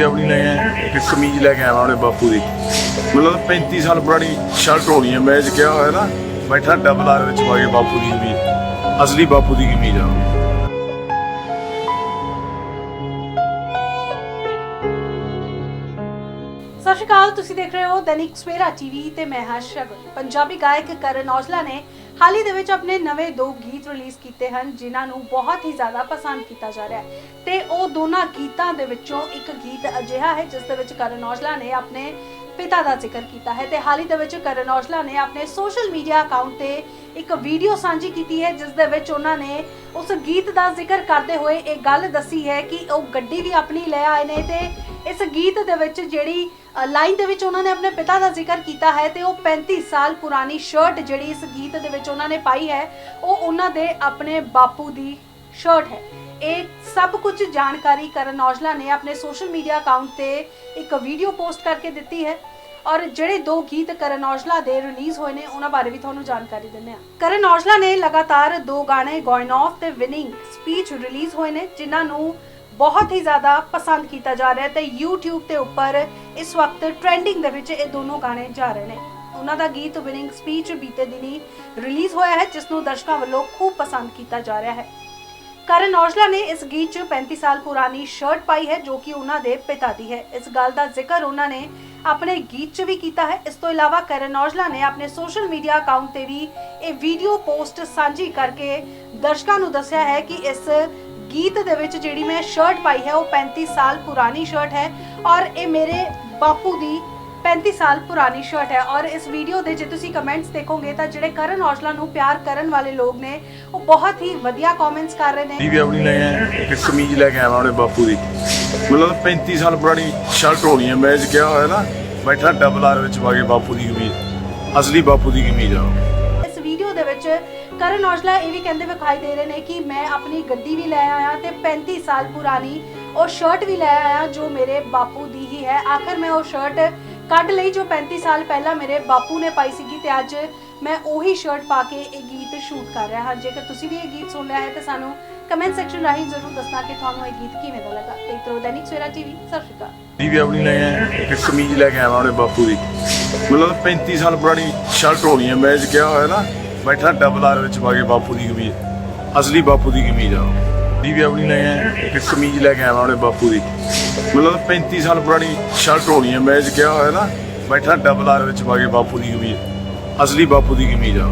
ਵੀ ਆਪਣੀ ਲੈ ਆਇਆ, ਇੱਕ ਕਮੀਜ਼ ਲੈ ਕੇ ਆਇਆ ਉਹਨੇ ਬਾਪੂ ਦੀ। ਮਤਲਬ 35 ਸਾਲ ਪੁਰਾਣੀ ਸ਼ਰਟ ਹੋਣੀ ਹੈ ਮੈਚ ਕਿਹਾ ਹੋਇਆ ਨਾ ਬੈਠਾ ਡਬਲ ਆਰ ਵਿੱਚ ਪਾ ਕੇ ਬਾਪੂ ਦੀ ਕਮੀਜ਼, ਅਸਲੀ ਬਾਪੂ ਦੀ ਕਮੀਜ਼ ਆ। ਸਤਿ ਸ਼੍ਰੀ ਅਕਾਲ, ਤੁਸੀਂ ਦੇਖ ਰਹੇ ਹੋ ਦੈਨਿਕ ਸਵੇਰਾ ਟੀਵੀ ਤੇ ਮੈਂ ਹਾਂ ਸ਼ਗਨ। ਪੰਜਾਬੀ ਗਾਇਕ ਕਰਨ ਔਜਲਾ ਨੇ ਹਾਲ ਹੀ ਦੇ ਵਿੱਚ ਆਪਣੇ ਨਵੇਂ ਦੋ ਗੀਤ ਰਿਲੀਜ਼ ਕੀਤੇ ਹਨ, ਜਿਨ੍ਹਾਂ ਨੂੰ ਬਹੁਤ ਹੀ ਜ਼ਿਆਦਾ ਪਸੰਦ ਕੀਤਾ ਜਾ ਰਿਹਾ ਹੈ। ਤੇ ਉਹ ਦੋਨਾਂ ਗੀਤਾਂ ਦੇ ਵਿੱਚੋਂ ਇੱਕ ਗੀਤ ਅਜਿਹਾ ਹੈ, ਜਿਸ ਦੇ ਵਿੱਚ ਕਰਨ ਔਜਲਾ ਨੇ ਆਪਣੇ ਪਿਤਾ ਦਾ ਜ਼ਿਕਰ ਕੀਤਾ ਹੈ। ਤੇ ਹਾਲ ਹੀ ਦੇ ਵਿੱਚ ਕਰਨ ਔਜਲਾ ਨੇ ਆਪਣੇ ਸੋਸ਼ਲ ਮੀਡੀਆ ਅਕਾਊਂਟ ਤੇ ਇੱਕ ਵੀਡੀਓ ਸਾਂਝੀ ਕੀਤੀ ਹੈ, ਜਿਸ ਦੇ ਵਿੱਚ ਉਹਨਾਂ ਨੇ ਉਸ ਗੀਤ ਦਾ ਜ਼ਿਕਰ ਕਰਦੇ ਹੋਏ ਇਹ ਗੱਲ ਦੱਸੀ ਹੈ ਕਿ ਉਹ ਗੱਡੀ ਵੀ ਆਪਣੀ ਲੈ ਆਏ ਨੇ ਤੇ ਇਸ ਗੀਤ ਦੇ ਵਿੱਚ ਜਿਹੜੀ ਲਾਈਨ ਦੇ ਵਿੱਚ ਉਹਨਾਂ ਨੇ ਆਪਣੇ ਪਿਤਾ ਦਾ ਜ਼ਿਕਰ ਕੀਤਾ ਹੈ ਤੇ ਉਹ 35 ਸਾਲ ਪੁਰਾਣੀ ਸ਼ਰਟ ਜਿਹੜੀ ਇਸ ਗੀਤ ਦੇ ਵਿੱਚ ਉਹਨਾਂ ਨੇ ਪਾਈ ਹੈ, ਉਹ ਉਹਨਾਂ ਦੇ ਆਪਣੇ ਬਾਪੂ ਦੀ ਸ਼ਰਟ ਹੈ। ਇਹ ਸਭ ਕੁਝ ਜਾਣਕਾਰੀ ਕਰਨ ਔਜਲਾ ਨੇ ਆਪਣੇ ਸੋਸ਼ਲ ਮੀਡੀਆ ਅਕਾਊਂਟ ਤੇ ਇੱਕ ਵੀਡੀਓ ਪੋਸਟ ਕਰਕੇ ਦਿੱਤੀ ਹੈ ਔਰ ਜਿਹੜੇ ਦੋ ਗੀਤ ਕਰਨ ਔਜਲਾ ਦੇ ਰਿਲੀਜ਼ ਹੋਏ ਨੇ, ਉਹਨਾਂ ਬਾਰੇ ਵੀ ਤੁਹਾਨੂੰ ਜਾਣਕਾਰੀ ਦਿੰਦੇ ਹਾਂ। ਕਰਨ ਔਜਲਾ ਨੇ ਲਗਾਤਾਰ ਦੋ ਗਾਣੇ ਗੋਇਨ ਆਫ ਤੇ ਵਿਨਿੰਗ ਸਪੀਚ ਰਿਲੀਜ਼ ਹੋਏ ਨੇ, ਜਿਨ੍ਹਾਂ ਨੂੰ ਬਹੁਤ ਹੀ ਜ਼ਿਆਦਾ ਪਸੰਦ ਕੀਤਾ ਜਾ ਰਿਹਾ ਹੈ ਤੇ YouTube ਤੇ ਉੱਪਰ ਇਸ ਵਕਤ ਟ੍ਰੈਂਡਿੰਗ ਦੇ ਵਿੱਚ ਇਹ ਦੋਨੋਂ ਗਾਣੇ ਜਾ ਰਹੇ ਨੇ। ਉਹਨਾਂ ਦਾ ਗੀਤ ਵਿਨਿੰਗ ਸਪੀਚ ਬੀਤੇ ਦਿਨੀ ਰਿਲੀਜ਼ ਹੋਇਆ ਹੈ, ਜਿਸ ਨੂੰ ਦਰਸ਼ਕਾਂ ਵੱਲੋਂ ਖੂਬ ਪਸੰਦ ਕੀਤਾ ਜਾ ਰਿਹਾ ਹੈ। ਕਰਨ ਔਜਲਾ ਨੇ ਇਸ ਗੀਤ 'ਚ 35 ਸਾਲ ਪੁਰਾਣੀ ਸ਼ਰਟ ਪਾਈ ਹੈ, ਜੋ ਕਿ ਉਹਨਾਂ ਦੇ ਪਿਤਾ ਦੀ ਹੈ। ਇਸ ਗੱਲ ਦਾ ਜ਼ਿਕਰ ਉਹਨਾਂ ਨੇ ਆਪਣੇ ਗੀਤ 'ਚ ਵੀ ਕੀਤਾ ਹੈ। ਇਸ ਤੋਂ ਇਲਾਵਾ ਕਰਨ ਔਜਲਾ ਨੇ ਆਪਣੇ ਸੋਸ਼ਲ ਮੀਡੀਆ ਅਕਾਊਂਟ ਤੇ ਵੀ ਇਹ ਵੀਡੀਓ ਪੋਸਟ ਸਾਂਝੀ ਕਰਕੇ ਦਰਸ਼ਕਾਂ ਨੂੰ ਦੱਸਿਆ ਹੈ ਕਿ ਇਸ ਗੀਤ ਦੇ ਵਿੱਚ ਜਿਹੜੀ ਮੈਂ ਸ਼ਰਟ ਪਾਈ ਹੈ ਉਹ 35 ਸਾਲ ਪੁਰਾਣੀ ਸ਼ਰਟ ਹੈ ਔਰ ਇਹ ਮੇਰੇ ਬਾਪੂ ਦੀ 35 ਸਾਲ ਪੁਰਾਣੀ ਸ਼ਰਟ ਹੈ ਔਰ ਇਸ ਵੀਡੀਓ ਦੇ ਜੇ ਤੁਸੀਂ ਕਮੈਂਟਸ ਦੇਖੋਗੇ ਤਾਂ ਜਿਹੜੇ ਕਰਨ ਔਜਲਾ ਨੂੰ ਪਿਆਰ ਕਰਨ ਵਾਲੇ ਲੋਕ ਨੇ ਉਹ ਬਹੁਤ ਹੀ ਵਧੀਆ ਕਮੈਂਟਸ ਕਰ ਰਹੇ ਨੇ ਵੀ ਆਪਣੀ ਲੈ ਆਇਆ ਇੱਕ ਕਮੀਜ਼ ਲੈ ਕੇ ਆਇਆ ਉਹਨੇ ਬਾਪੂ ਦੀ ਮਤਲਬ 35 ਸਾਲ ਪੁਰਾਣੀ ਸ਼ਰਟ ਹੋਣੀ ਹੈ ਮੈਚ ਕਿਹਾ ਹੋਇਆ ਨਾ ਬੈਠਾ ਡਬਲ ਆਰ ਵਿੱਚ ਪਾ ਕੇ ਬਾਪੂ ਦੀ ਕਮੀਜ਼ ਅਸਲੀ ਬਾਪੂ ਦੀ ਕਮੀਜ਼ ਆ। ਇਸ ਵੀਡੀਓ ਦੇ ਵਿੱਚ ਕਰਨ ਔਜਲਾ ਇਹ ਵੀ ਕਹਿੰਦੇ ਵਿਖਾਈ ਦੇ ਰਹੇ ਨੇ ਕਿ ਮੈਂ ਆਪਣੀ ਗੱਡੀ ਵੀ ਲੈ ਆਇਆ ਤੇ 35 ਸਾਲ ਪੁਰਾਣੀ ਉਹ ਸ਼ਰਟ ਵੀ ਲੈ ਆਇਆ ਜੋ ਮੇਰੇ ਬਾਪੂ ਦੀ ਹੀ ਹੈ। ਆਖਰ ਮੈਂ ਉਹ ਸ਼ਰਟ ਕੱਢ ਲਈ ਜੋ 35 ਸਾਲ ਪਹਿਲਾਂ ਮੇਰੇ ਬਾਪੂ ਨੇ ਪਾਈ ਸੀਗੀ ਤੇ ਅੱਜ ਮੈਂ ਉਹੀ ਸ਼ਰਟ ਪਾ ਕੇ ਇਹ ਗੀਤ ਸ਼ੂਟ ਕਰ ਰਿਹਾ ਹਾਂ। ਜੇਕਰ ਤੁਸੀਂ ਵੀ ਇਹ ਗੀਤ ਸੁਣ ਲਿਆ ਹੈ ਤਾਂ ਸਾਨੂੰ ਕਮੈਂਟ ਸੈਕਸ਼ਨ ਰਾਹੀਂ ਜ਼ਰੂਰ ਦੱਸਣਾ ਕਿ ਤੁਹਾਨੂੰ ਇਹ ਗੀਤ ਕਿਵੇਂ ਦਾ ਲੱਗਾ। ਤੇ ਤਰੋ ਦੈਨਿਕ ਸਵੇਰਾ ਟੀਵੀ ਸਤਿ ਸ਼੍ਰੀ ਅਕਾਲ। ਵੀ ਆਪਣੀ ਲੈ ਆਇਆ, ਇੱਕ ਕਮੀਜ਼ ਲੈ ਕੇ ਆਇਆ ਉਹਨੇ ਬਾਪੂ ਦੀ। ਮਤਲਬ 35 ਸਾਲ ਪੁਰਾਣੀ ਸ਼ਰਟ ਹੋਣੀ ਹੈ, ਮੈਂ ਕਿਹਾ ਹੋਇਆ ਨਾ ਬੈਠਾ ਡਬਲ ਆਰ ਵਿੱਚ ਪਾ ਕੇ ਬਾਪੂ ਦੀ ਕਮੀਜ਼। ਅਸਲੀ ਬਾਪੂ ਦੀ ਕਮੀਜ਼ ਆ ਉਹ। ਵੀ ਆਪਣੀ ਲੈ ਆਇਆ, ਇੱਕ ਕਮੀਜ਼ ਲੈ ਕੇ ਆਇਆ ਉਹਨੇ ਬਾਪੂ ਦੀ। ਮਤਲਬ 35 ਸਾਲ ਪੁਰਾਣੀ ਸ਼ਰਟ ਹੋਣੀ ਹੈ ਮੈਚ ਕਿਹਾ ਹੋਇਆ ਨਾ, ਬੈਠਾ ਡਬਲ ਆਰ ਵਿੱਚ ਪਾ ਕੇ ਬਾਪੂ ਦੀ ਕਮੀਜ਼। ਅਸਲੀ ਬਾਪੂ ਦੀ ਕਮੀਜ਼ ਆ